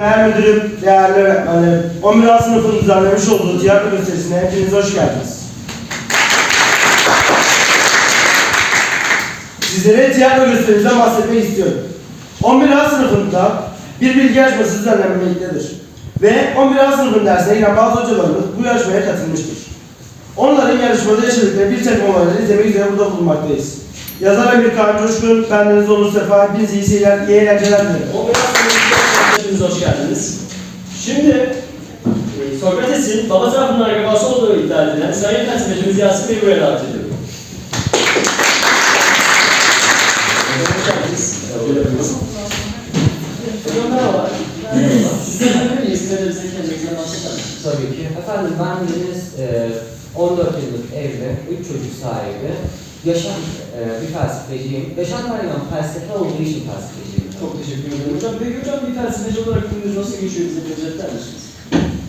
Değerli müdürüm, değerli öğretmenlerim, 11 A sınıfının düzenlemiş olduğu tiyatro gösterisine hepiniz hoş geldiniz. Sizlere tiyatro gösterimizden bahsetmek istiyorum. 11 A sınıfında bir bilgi yarışması düzenlenmektedir. Ve 11 A sınıfın dersine giren bazı hocalarımız bu yarışmaya katılmıştır. Onların yarışmada yaşadıkları bir takım olayları izlemek üzere burada bulunmaktayız. Yazar Emir Kaan Coşkun, bendeniz Onur Sefa, biz iyi seyirler, iyi eğlenceler dilerim. Hepiniz hoş geldiniz. Şimdi e, Sokrates'in baba tarafından akrabası olduğu iddia edilen Sayın Felsefecimiz Yasin Bey'i buraya davet ediyorum. Hoş geldiniz. Hocam merhaba. Kendinizden bahseder misiniz? Tabii ki. Efendim ben Deniz, e, 14 yıllık evli, 3 çocuk sahibi, yaşam e, bir felsefeciyim. Yaşam kaynağım felsefe olduğu için felsefeciyim. Çok teşekkür ederim hocam. Peki hocam bir felsefeci olarak gününüz nasıl geçiyor bize bir özetler misiniz?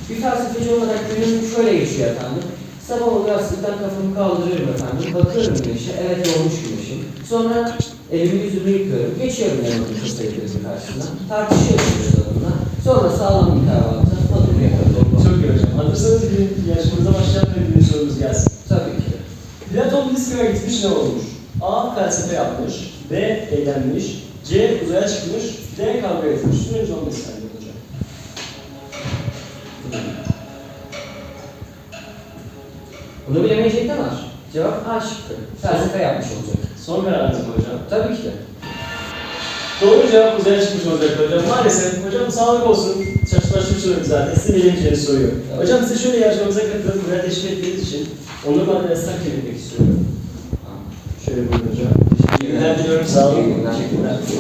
Bir felsefeci olarak günüm şöyle geçiyor efendim. Sabah oluyor yastıktan kafamı kaldırıyorum efendim. Bakıyorum güneşe, evet olmuş güneşim. Sonra elimi yüzümü yıkıyorum. Geçiyorum yanımda kısa yıkıyorum karşısına. Tartışıyorum biraz onunla. Sonra sağlam bir kahvaltı, tadım yapıyorum. Çok iyi hocam. Hazırsanız bir yarışmamıza başlayalım ve bir sorumuz gelsin. Tabii ki. Platon Liska'ya gitmiş ne olmuş? A. Felsefe yapmış. B. Eğlenmiş. C. Uzaya çıkmış. D. Kavga etmiş. Süreniz 15 saniye hocam. Bunu bilemeyecekler var. Cevap A şıkkı. Felsefe yapmış olacak. Son kararınız mı hocam? Tabii ki de. Doğru cevap uzaya çıkmış olacak hocam. Maalesef hocam sağlık olsun. Çalışmaşmış oluyoruz zaten. Size bilemeyeceğiniz soruyor. Evet. Hocam size şöyle yarışmamıza katılıp buraya teşvik ettiğiniz için onur madde destek etmek istiyorum. Şöyle buyurun hocam. Günler diliyorum. Sağ olun.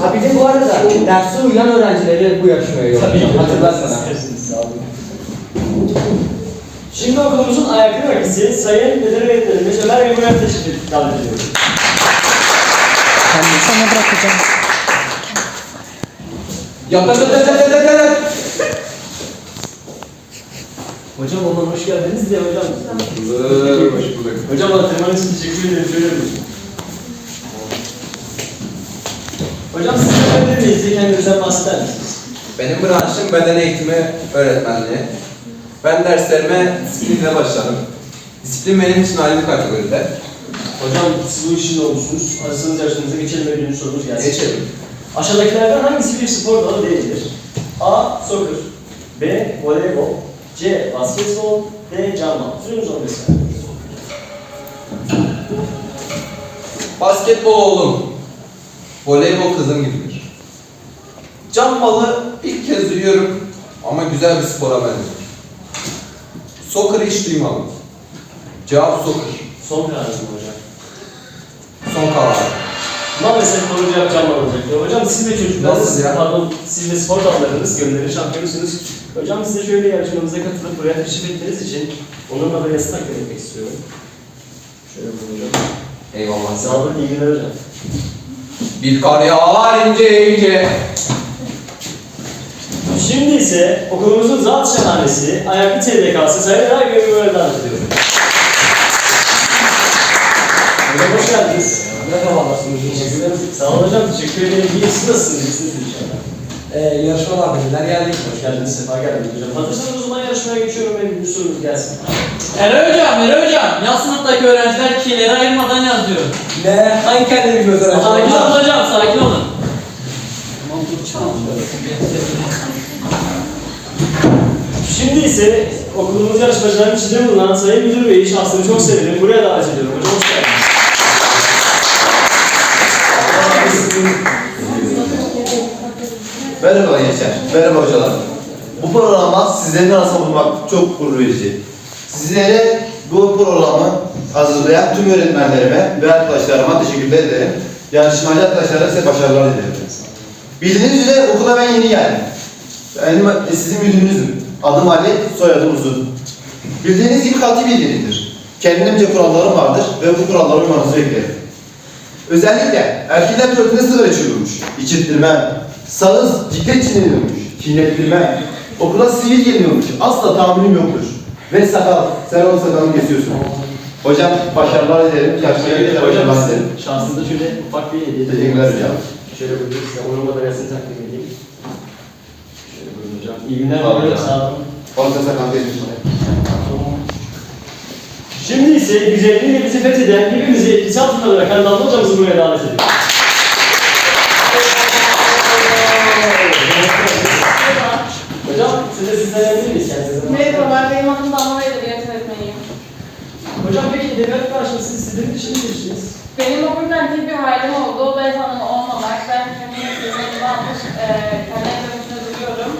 Ha bir de bu arada derse uyan öğrencileri bu yarışmaya yollayacağım. Hatırlarsana. isterseniz. Sağ olun. Şimdi okulumuzun ayaklı rakisi Sayın Müdür Öğretmenimiz Ömer buraya teşvik davet ediyorum. Sana bırakacağım. Yap yap yap yap yap yap yap. Hocam aman hoş geldiniz de hocam. Hoş bulduk. Hocam antrenman için teşekkür ederim. Şöyle. Hocam siz de miyiz? Kendinizden bahseder misiniz? Benim branşım beden eğitimi öğretmenliği. Ben derslerime disiplinle başladım. Disiplin benim için ayrı bir kategoride. Hocam siz bu işin olmuşsunuz. Hazırsanız yarışmamıza geçelim ve birinci sorumuz gelsin. Geçelim. Aşağıdakilerden hangisi bir spor dalı değildir? A. Soccer B. Voleybol C. Basketbol D. Cambal. Süreniz 15 saniye. Basketbol oğlum. Voleybol kızım gibidir. Cam balı ilk kez duyuyorum ama güzel bir spora benziyor. Soccer hiç duymadım. Cevap soccer. Son kararınız mı hocam? Son karar. Maalesef doğru cevap Cambal olacaktı. Hocam siz ve çocuklarınız, Nasıl ya? pardon siz ve spor dallarınız gönüllerin şampiyonusunuz. Hocam size şöyle yarışmamıza katılıp buraya teşrif ettiğiniz için onun madalyasını takdim etmek istiyorum. Şöyle buyurun hocam. Eyvallah. Sağ olun, iyi günler hocam. Bir kar yağar ince ince. Şimdi ise okulumuzun zat şahanesi, ayaklı TDK'sı Sayın Eray Gönül davet ediyorum. Hocam hoş geldiniz. Merhabalar Teşekkür ederim. Sağ olun hocam, teşekkür ederim. İyi, siz nasılsınız? İyisiniz inşallah. Ee, yarışmalar dediler geldik. Hoş geldiniz, sefa geldiniz hocam. Hazırsanız o zaman yarışmaya geçiyorum. Benim bir sorumuz gelsin. Eray hocam, Eray hocam. Yan sınıftaki öğrenciler kileri ayırmadan yazıyor. Ne? Hangi kendini biliyorsun? Sakin olun hocam, sakin olun. Şimdi ise okulumuz yarışmacıların içinde bulunan Sayın Müdür Bey'i şahsını çok severim. Buraya davet ediyorum. Hocam hoş geldiniz. Merhaba gençler, merhaba hocalar. Bu programa sizlerin arasında bulmak çok gurur verici. Sizlere bu programı hazırlayan tüm öğretmenlerime ve arkadaşlarıma teşekkürler ederim. Yarışmacı arkadaşlara size başarılar dilerim. Bildiğiniz üzere okula ben yeni geldim. Benim sizin müdürünüzüm. Adım Ali, soyadım Uzun. Bildiğiniz gibi katı bir yeridir. Kendimce kurallarım vardır ve bu kurallara uymanızı beklerim. Özellikle erkekler tuvaletinde sigara içiyormuş. İçirttirmem. Sağız ciklet çiğneniyormuş. Çiğnettirmem. Okula sivil geliyormuş. Asla tahammülüm yoktur. Ve sakal. Sen onun sakalını kesiyorsun. Hocam başarılar dilerim. Geçer başarılar dilerim. Şahsınızda şöyle ufak bir hediye. Teşekkürler hocam. Şöyle buyurun size onun madalyasını takdim edeyim. Şöyle buyurun hocam. İyi günler hocam. Sağ olun. Sakan benim. Şimdi ise güzelliğiyle bizi fetheden, hepimizi etkisi altında bırakan Damla hocamızı buraya davet ediyorum. Hocam peki edebiyat karşılığı sizlerin için ne seçtiniz? Benim okurken tek bir hayalim oldu, o da efendim olmamak. Ben kendi mesleğimi almış, e, kariyer dönüşüne duruyorum.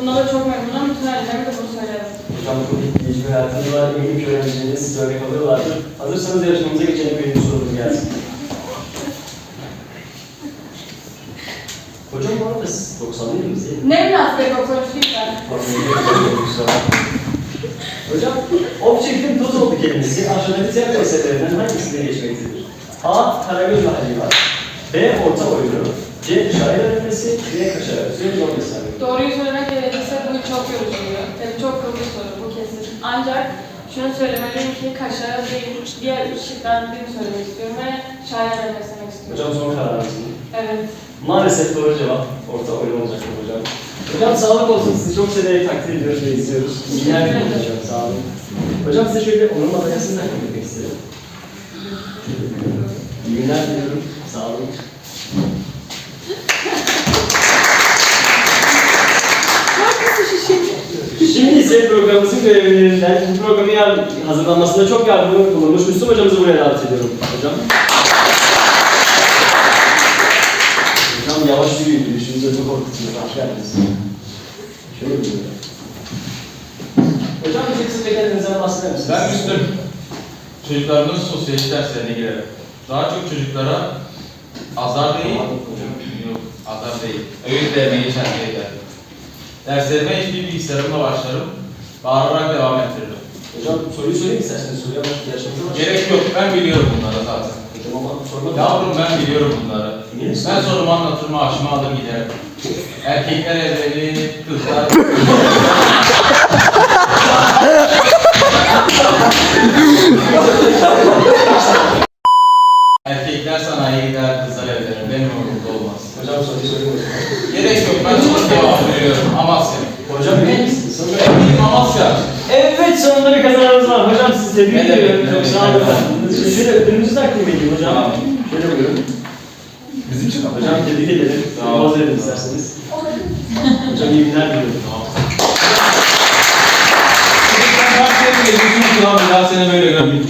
Buna da çok memnunum, bütün öğrencilerime de bunu söylerim. Hocam çok etkileyici bir hayatınız var. Eminim ki öğrencileriniz size örnek alıyorlardır. Hazırsanız yarışmamıza geçelim. Birinci sorumuz gelsin. Hocam bu arada siz 90'lı yılınız değil mi? Ne münasebet 93 lütfen. Hocam, objektin toz oldu kelimesi aşağıdaki tiyatro eserlerinden hangisinde geçmektedir? A. Karagöz Mahalli var. B. Orta oyunu. C. Şair öğrenmesi. D. Kaşar Arası. Yol mesajı. Doğruyu söylemek gerekirse bu çok yorucuydu. Tabii çok bir soru, bu kesin. Ancak şunu söylemeliyim ki kaşara değil, diğer üç şıktan birini söylemek istiyorum ve şair öğrenmek istiyorum. Hocam son kararınız mı? Evet. Maalesef doğru cevap. Orta oyun olacaktı hocam. Hocam sağlık olsun. Sizi çok severek takdir ediyoruz ve. İyi günler diliyorum hocam. Sağ olun. Hocam size şöyle onun madalyasını takdim etmek isterim. İyi günler diliyorum. Sağ olun. Şimdi ise programımızın görevlilerinden bu programı yar- hazırlanmasında çok yardımcı bulunmuş Müslüm hocamızı buraya davet ediyorum. Hocam. Hocam yavaş yürüyün, yürüyüşünüzü çok korkutuyor. Hoş geldiniz. Şöyle buyurun. Hocam bize kendinizden bahseder misiniz? Ben Müslüm. Çocuklarımın sosyoloji derslerine girerim. Daha çok çocuklara azar değil, yok azar değil, öğüt vermeyi tercih ederim. Derslerime hiçbir bilgisayarımla başlarım, bağırarak devam ettiririm. Hocam soruyu sorayım isterseniz. Soruya başlayalım. Gerek yok, ben biliyorum bunları zaten. Hocam ama sormak Yavrum ben biliyorum bunları. Niye? Ben sorumu anlatır, maaşımı alır giderim. Erkekler evlenir, kızlar... Erkekler sanayiye gider, kızlar evlenir. Benim umurumda olmaz. Hocam soruyu sorayım hocam. Gerek yok, ben soru cevap veriyorum. Amasya. Hocam? Sonra- Eminim Amasya. Evet sonunda bir kazanımız var. Hocam sizi tebrik Ne ediyorum. ne Çok sağ olun. Şöyle ödülünüzü takdim edeyim hocam. Tamam. Şöyle buyurun. Bizim için Hocam tebrik ederim. Sağ olun. Poz verin isterseniz. Hocam iyi günler diliyorum. Bir daha seni böyle görmeyeyim.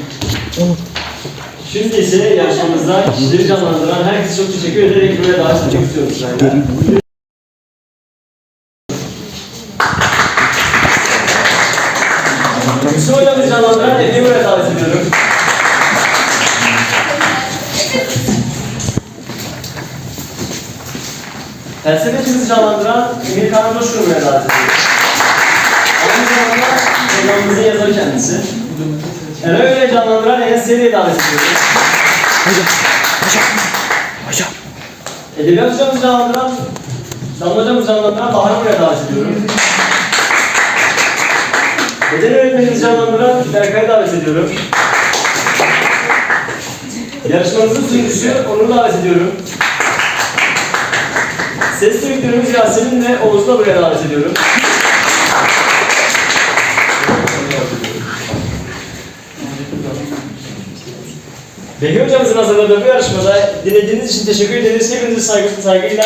Şimdi ise yarışmamızda kişileri canlandıran herkese çok teşekkür ederek buraya davet etmek istiyorum sırayla. Müslüm hocamızı canlandıran Efe'yi buraya davet ediyorum. Felsefecimizi canlandıran Emir Kanan Coşkun'u buraya davet ediyorum. Aynı zamanda programımızın yazarı kendisi. Eray öyle canlandıran Enes Seri'ye davet ediyorum. Edebiyat hocamızı canlandıran, Damla hocamızı canlandıran Bahar buraya davet ediyorum. Beden öğretmenimizi canlandıran Berkay'ı davet ediyorum. Yarışmamızın sunucusu Onur'u davet ediyorum. Ses direktörümüz Yasemin ve Oğuz'u da buraya davet ediyorum. Behi hocamızın hazırladığı bu yarışmada dinlediğiniz için teşekkür ederiz. Hepinizi saygı, saygıyla